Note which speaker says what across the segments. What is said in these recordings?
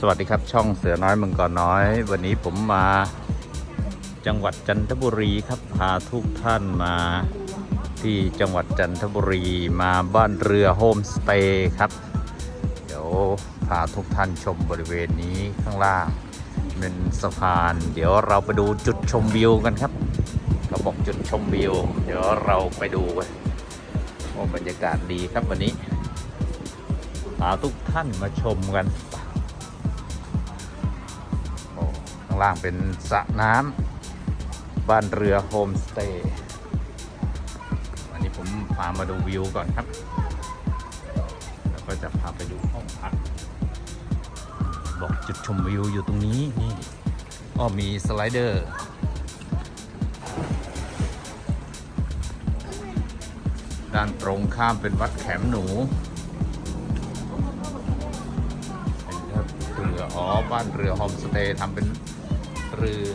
Speaker 1: สวัสดีครับช่องเสือน้อยมังกรน้อย วันนี้ผมมาจังหวัดจันทบุรีครับพาทุกท่านมาที่จังหวัดจันทบุรีมาบ้านเรือโฮมสเตย์ครับ เดี๋ยวพาทุกท่านชมบริเวณนี้ข้างล่างเป็นสะพาน เดี๋ยวเราไปดูจุดชมวิวกันครับเขาบอกจุดชมวิว เดี๋ยวเราไปดูกันโอ้บรรยากาศดีครับวันนี้พาทุกท่านมาชมกันางล่างเป็นสระน้ำบ้านเรือโฮมสเตย์วันนี้ผมพามาดูวิวก่อนครับ แล้วก็จะพาไปดูห้องพัก บอกจุดชมวิวอยู่ตรงนี้นี่อ้อมีสไลเดอร์ด้านตรงข้ามเป็นวัดแขมหนูเป็นเรืออ๋อบ้านเรือโฮมสเตย์ทำเป็น รือ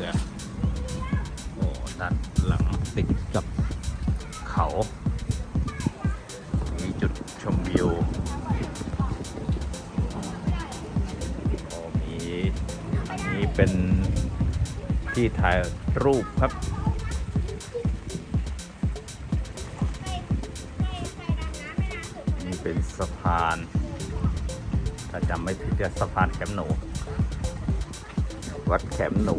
Speaker 1: โอ้ด้านหลังติดกับเขา มีจุดชมวิวโอ้มีอันนี้เป็นที่ถ่ายรูปครับนี่เป็นสะพาน ถ้าจำไม่ผิดจะสะพานแขมหนู วัดแขมหนู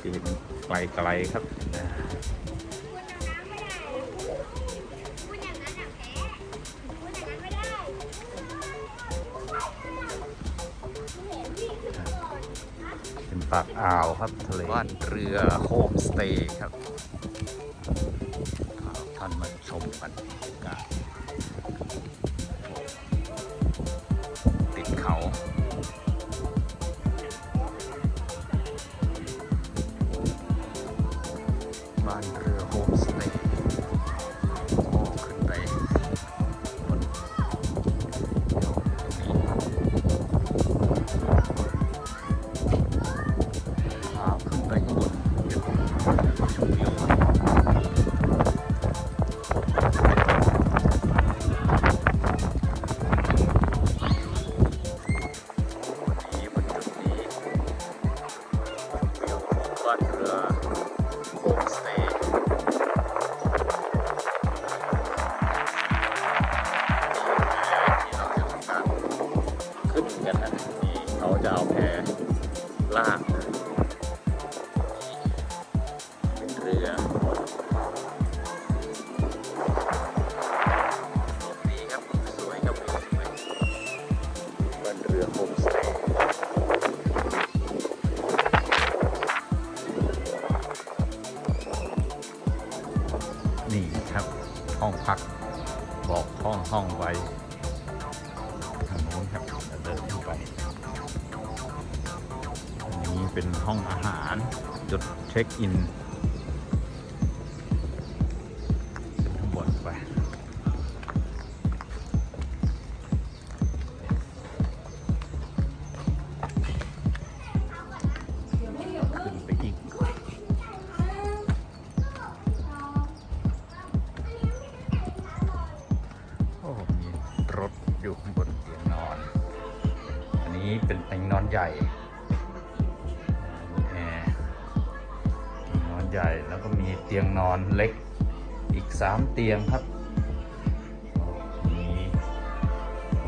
Speaker 1: ที่เห็นไกลๆครับเป็นปากอ่าวครับทะเลบ้านเรือโฮมสเตย์ครับท่านมาชมกันกันติ บ้ เป็นเรือดีครับสวยครับสวยบ้านเรือโฮมสเตย์นี่ครับ ห้องพักบอกห้องห้องไว้ทางโน้นครับเดินเข้าไปอันนี้เป็นห้องอาหารจุดเช็คอิน นี้เป็นเตียงนอนใหญ่มีแอร์เตียงนอนใหญ่แล้วก็มีเตียงนอนเล็กอีกสามเตียงครับ มี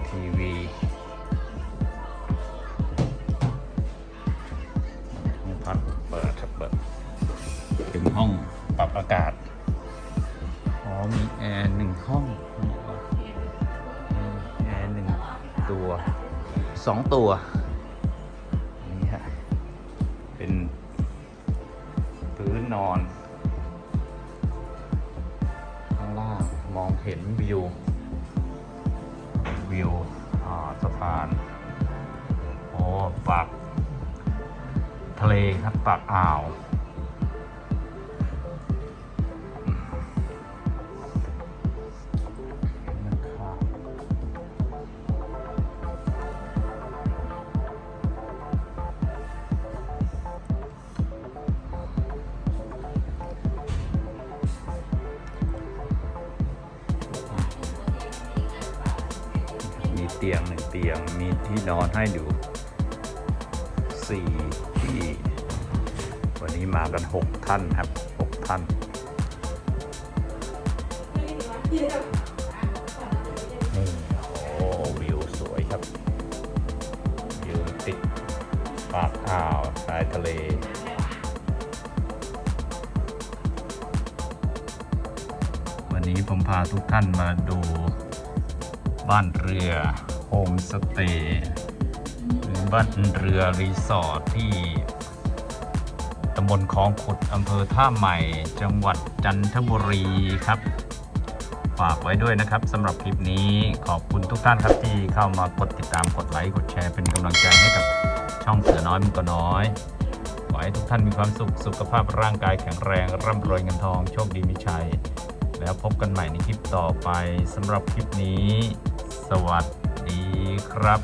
Speaker 1: ทีวีห้องพักเปิดครับเปิดเป็นห้องปรับอากาศ อ๋อมีแอร์หนึ่งห้อง สองตัว นี่ฮะ เป็นพื้นนอน ข้างล่างมองเห็นวิว วิวสะพาน โอ้ปากทะเลครับปากอ่าว เตียงหนึ่งเตียง มีที่นอนให้อยู่สี่ที่ วันนี้มากันหกท่านครับหกท่าน นี่โอ้วิวสวยครับ วิวติดปากอ่าวชายทะเลวันนี้ผมพาทุกท่านมาดู บ้านเรือโฮมสเตย์หรือบ้านเรือรีสอร์ทที่ตำบลคลองขุดอำเภอท่าใหม่ จังหวัดจันทบุรีครับ ฝากไว้ด้วยนะครับสำหรับคลิปนี้ขอบคุณทุกท่านครับที่เข้ามากดติดตามกดไลค์กดแชร์เป็นกำลังใจให้กับช่องเสือน้อยมันก็น้อยขอให้ทุกท่านมีความสุขสุขภาพร่างกายแข็งแรง ร่ำรวยเงินทองโชคดีมีชัย แล้วพบกันใหม่ในคลิปต่อไปสำหรับคลิปนี้ สวัสดีครับ